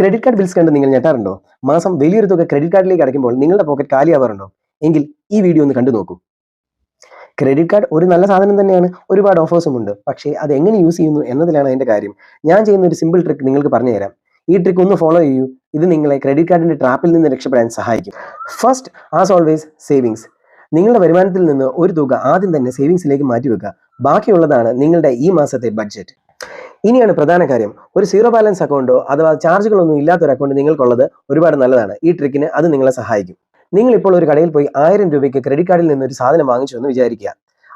Credit card bills കണ്ട് നിങ്ങൾ ഞെട്ടാറുണ്ടോ? മാസം വലിയൊരു തുക ക്രെഡിറ്റ് കാർഡിലേക്ക് അടയ്ക്കുമ്പോൾ നിങ്ങളുടെ പോക്കറ്റ് കാലിയാവാറുണ്ടോ? എങ്കിൽ ഈ വീഡിയോ ഒന്ന് കണ്ടു നോക്കൂ. ക്രെഡിറ്റ് കാർഡ് ഒരു നല്ല സാധനം തന്നെയാണ്. ഒരുപാട് ഓഫേഴ്സും ഉണ്ട്. പക്ഷേ അത് എങ്ങനെ യൂസ് ചെയ്യുന്നു എന്നതിലാണ് അതിന്റെ കാര്യം. ഞാൻ ചെയ്യുന്ന ഒരു സിമ്പിൾ ട്രിക്ക് നിങ്ങൾക്ക് പറഞ്ഞു തരാം. ഈ ട്രിക്ക് ഒന്ന് ഫോളോ ചെയ്യൂ. ഇത് നിങ്ങളെ ക്രെഡിറ്റ് കാർഡിന്റെ ട്രാപ്പിൽ നിന്ന് രക്ഷപ്പെടാൻ സഹായിക്കും. ഫസ്റ്റ് ആസ് ഓൾവേസ് സേവിങ്സ് നിങ്ങളുടെ വരുമാനത്തിൽ നിന്ന് ഒരു തുക ആദ്യം തന്നെ സേവിങ്സിലേക്ക് മാറ്റി മാറ്റിവെക്കുക. ബാക്കിയുള്ളതാണ് നിങ്ങളുടെ ഈ മാസത്തെ ബഡ്ജറ്റ് ഇനിയാണ് പ്രധാന കാര്യം. ഒരു സീറോ ബാലൻസ് അക്കൗണ്ടോ അഥവാ ചാർജുകളൊന്നും ഇല്ലാത്ത ഒരു അക്കൗണ്ട് നിങ്ങൾക്കുള്ളത് ഒരുപാട് നല്ലതാണ്. ഈ ട്രിക്കിന് അത് നിങ്ങളെ സഹായിക്കും. നിങ്ങൾ ഇപ്പോൾ ഒരു കടയിൽ പോയി ആയിരം രൂപയ്ക്ക് ക്രെഡിറ്റ് കാർഡിൽ നിന്ന് ഒരു സാധനം വാങ്ങിച്ചു എന്ന് വിചാരിക്കുക.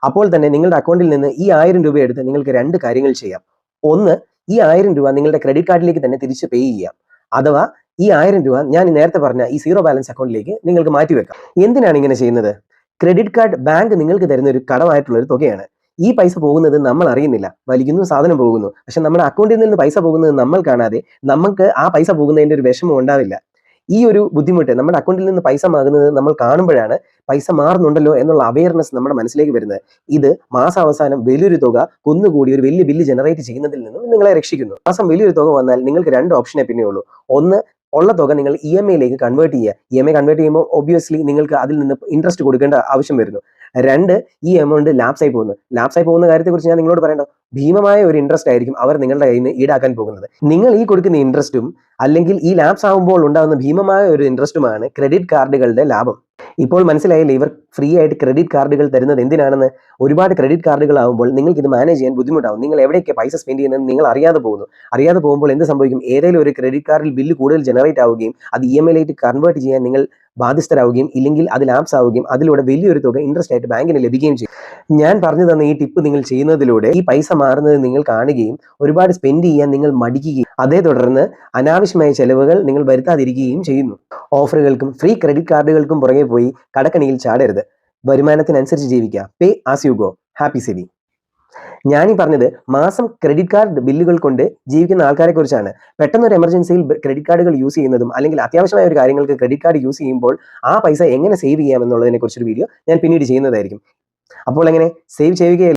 അപ്പോൾ തന്നെ നിങ്ങളുടെ അക്കൗണ്ടിൽ നിന്ന് ഈ ആയിരം രൂപ എടുത്ത് നിങ്ങൾക്ക് രണ്ട് കാര്യങ്ങൾ ചെയ്യാം. ഒന്ന് ഈ ആയിരം രൂപ നിങ്ങളുടെ ക്രെഡിറ്റ് കാർഡിലേക്ക് തന്നെ തിരിച്ച് പേ ചെയ്യാം അഥവാ ഈ ആയിരം രൂപ ഞാൻ നേരത്തെ പറഞ്ഞ ഈ സീറോ ബാലൻസ് അക്കൗണ്ടിലേക്ക് നിങ്ങൾക്ക് മാറ്റിവെക്കാം. എന്തിനാണ് ഇങ്ങനെ ചെയ്യുന്നത്? ക്രെഡിറ്റ് കാർഡ് ബാങ്ക് നിങ്ങൾക്ക് തരുന്ന ഒരു കടമായിട്ടുള്ള ഒരു തുകയാണ്. ഈ പൈസ പോകുന്നത് നമ്മൾ അറിയുന്നില്ല. വലിക്കുന്നു സാധനം പോകുന്നു. പക്ഷെ നമ്മുടെ അക്കൗണ്ടിൽ നിന്ന് പൈസ പോകുന്നത് നമ്മൾ കാണാതെ നമുക്ക് ആ പൈസ പോകുന്നതിന്റെ ഒരു വിഷമം ഉണ്ടാവില്ല. ഈ ഒരു ബുദ്ധിമുട്ട് നമ്മുടെ അക്കൗണ്ടിൽ നിന്ന് പൈസ മാറുന്നത് നമ്മൾ കാണുമ്പോഴാണ് പൈസ മാറുന്നുണ്ടല്ലോ എന്നുള്ള അവയർനെസ് നമ്മുടെ മനസ്സിലേക്ക് വരുന്നത്. ഇത് മാസാവസാനം വലിയൊരു തുക കുന്നുകൂടി ഒരു വലിയ ബില്ല് ജനറേറ്റ് ചെയ്യുന്നതിൽ നിന്നും നിങ്ങളെ രക്ഷിക്കുന്നു. മാസം വലിയൊരു തുക വന്നാൽ നിങ്ങൾക്ക് രണ്ട് ഓപ്ഷനെ പിന്നെ ഉള്ളൂ. ഒന്ന് ഉള്ള തുക നിങ്ങൾ ഇ എം ഐയിലേക്ക് കൺവേർട്ട് ചെയ്യുക. ഇ എം ഐ കൺവേർട്ട് ചെയ്യുമ്പോൾ ഒബ്വിയസ്ലി നിങ്ങൾക്ക് അതിൽ നിന്ന് ഇൻട്രസ്റ്റ് കൊടുക്കേണ്ട ആവശ്യം വരുന്നു. രണ്ട് ഈ എമൗണ്ട് ലാപ്സ് ആയി പോകുന്നു. ലാപ്സ് ആയി പോകുന്ന കാര്യത്തെക്കുറിച്ച് ഞാൻ നിങ്ങളോട് പറയണ്ടോ. ഭീമമായ ഒരു ഇൻട്രസ്റ്റ് ആയിരിക്കും അവർ നിങ്ങളുടെ കയ്യിൽ നിന്ന് ഈടാക്കാൻ പോകുന്നത്. നിങ്ങൾ ഈ കൊടുക്കുന്ന ഇൻട്രസ്റ്റും അല്ലെങ്കിൽ ഈ ലാപ്സ് ആകുമ്പോൾ ഉണ്ടാകുന്ന ഭീമമായ ഒരു ഇൻട്രസ്റ്റുമാണ് ക്രെഡിറ്റ് കാർഡുകളുടെ ലാഭം. ഇപ്പോൾ മനസ്സിലായില്ലേ ഇവർ ഫ്രീ ആയിട്ട് ക്രെഡിറ്റ് കാർഡുകൾ തരുന്നത് എന്തിനാണെന്ന്? ഒരുപാട് ക്രെഡിറ്റ് കാർഡുകൾ ആകുമ്പോൾ നിങ്ങൾക്ക് ഇത് മാനേജ് ചെയ്യാൻ ബുദ്ധിമുട്ടാവും. നിങ്ങൾ എവിടെയൊക്കെ പൈസ സ്പെൻഡ് ചെയ്യുന്നത് നിങ്ങൾ അറിയാതെ പോകുന്നു. അറിയാതെ പോകുമ്പോൾ എന്ത് സംഭവിക്കും? ഏതെങ്കിലും ഒരു ക്രെഡിറ്റ് കാർഡിൽ ബില്ല് കൂടുതൽ ജനറേറ്റ് ആവുകയും അത് ഇ എം ഐയിലേക്ക് കൺവേർട്ട് ചെയ്യാൻ നിങ്ങൾ ബാധ്യസ്ഥരാവുകയും ഇല്ലെങ്കിൽ അത് ലാപ്സ് ആവുകയും അതിലൂടെ വലിയൊരു തുക ഇൻട്രസ്റ്റ് ആയിട്ട് ബാങ്കിന് ലഭിക്കുകയും ചെയ്യും. ഞാൻ പറഞ്ഞു തന്ന ഈ ടിപ്പ് നിങ്ങൾ ചെയ്യുന്നതിലൂടെ ഈ പൈസ മാറുന്നത് നിങ്ങൾ കാണുകയും ഒരുപാട് സ്പെൻഡ് ചെയ്യാൻ നിങ്ങൾ മടിക്കുകയും അതേ തുടർന്ന് അനാവശ്യമായ ചെലവുകൾ നിങ്ങൾ വരുത്താതിരിക്കുകയും ചെയ്യുന്നു. ഓഫറുകൾക്കും ഫ്രീ ക്രെഡിറ്റ് കാർഡുകൾക്കും പുറകെ പോയി കടക്കണിയിൽ ചാടരുത്. വരുമാനത്തിനനുസരിച്ച് ജീവിക്കുക. Pay as you go. Happy saving ഞാൻ ഈ പറഞ്ഞത് മാസം ക്രെഡിറ്റ് കാർഡ് ബില്ലുകൾ കൊണ്ട് ജീവിക്കുന്ന ആൾക്കാരെ കുറിച്ചാണ് പെട്ടെന്ന് ഒരു എമർജൻസിയിൽ ക്രെഡിറ്റ് കാർഡുകൾ യൂസ് ചെയ്യുന്നതും അല്ലെങ്കിൽ അത്യാവശ്യമായ ഒരു കാര്യങ്ങൾക്ക് ക്രെഡിറ്റ് കാർഡ് യൂസ് ചെയ്യുമ്പോൾ ആ പൈസ എങ്ങനെ സേവ് ചെയ്യാം എന്നുള്ളതിനെ കുറിച്ചൊരു വീഡിയോ ഞാൻ പിന്നീട് ചെയ്യുന്നതായിരിക്കും. അപ്പോൾ എങ്ങനെ? സേവ് ചെയ്യുകയല്ല?